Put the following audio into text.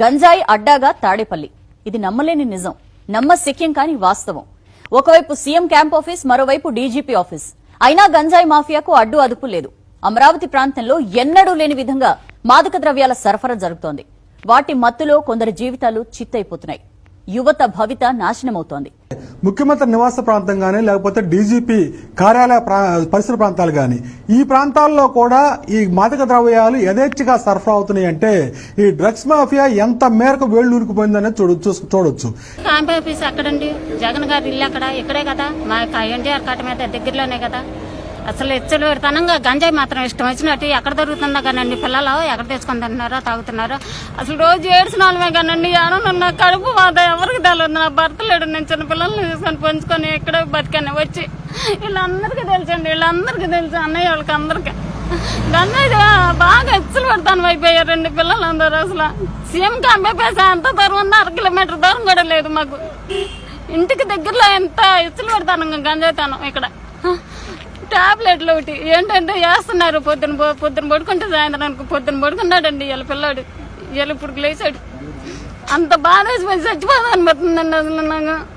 గంజాయి అడ్డాగా తాడేపల్లి. ఇది నమ్మలేని నిజం. నమ్మశక్యం కాని వాస్తవం. ఒకవైపు సీఎం క్యాంప్ ఆఫీస్ మరోవైపు డీజీపీ ఆఫీస్. అయినా గంజాయి మాఫియాకు అడ్డు అదుపు లేదు. అమరావతి ప్రాంతంలో ఎన్నడూ లేని విధంగా మాదక ద్రవ్యాల సరఫరా జరుగుతోంది. వాటి మత్తులో కొందరి జీవితాలు చిత్తైపోతున్నాయి. యువత భవిత నాశనమవుతోంది. ముఖ్యమంత్రి నివాస ప్రాంతం కానీ లేకపోతే డీజీపీ కార్యాలయ ప్రా- పరిసర ప్రాంతాలు కానీ ఈ ప్రాంతాల్లో కూడా ఈ మాదక ద్రవ్యాలు యథేచ్ఛగా సరఫరా అవుతున్నాయి అంటే ఈ డ్రగ్స్ మాఫియా ఎంత మేరకు వేళ్ళు చూడ చూస్- చూడొచ్చు. క్యాంప్ ఆఫీస్ ఎక్కడండి? జగన్ గారి ఇల్లు అక్కడ ఇక్కడే కదా? మా ఎన్టీఆర్ కట్ట మీద దగ్గరలోనే కదా? అసలు ఎచ్చలు పెడతానంగా. గంజాయి మాత్రం ఇష్టం. వచ్చినట్టు ఎక్కడ దొరుకుతుందో కానండి పిల్లలు ఎక్కడ తెచ్చుకొని తింటున్నారో తాగుతున్నారో. అసలు రోజు ఏడ్చిన వాళ్ళమే కానండి నా కడుపు బాధ ఎవరికి తెలియదు నా భర్త లేడు నేను చిన్న పిల్లల్ని తీసుకొని పెంచుకొని ఎక్కడ బతికాను. వచ్చి వీళ్ళందరికీ తెలుసండి వీళ్ళందరికీ తెలుసు అన్నయ్య వాళ్ళకి అందరికీ గంజాయి బాగా ఎచ్చలు పెడతాను అయిపోయారు రెండు పిల్లలు అసలు. సీఎం కంపేసి ఎంత దూరం ఉంది అర కిలోమీటర్ దూరం కూడా లేదు మాకు. ఇంటికి దగ్గరలో ఎంత ఎచ్చలు పెడతాను గంజాయితాను ఇక్కడ. టాబ్లెట్లు ఒకటి. ఏంటంటే వేస్తున్నారు పొద్దున పొద్దున పడుకుంటే సాయంత్రానికి పొద్దున పడుకున్నాడండి వీళ్ళ పిల్లాడు. వీళ్ళు ఇప్పుడు లేచాడు. అంత బాధ వేసి చచ్చిపోదాం అనిపిస్తుందండి అసలు నాకు.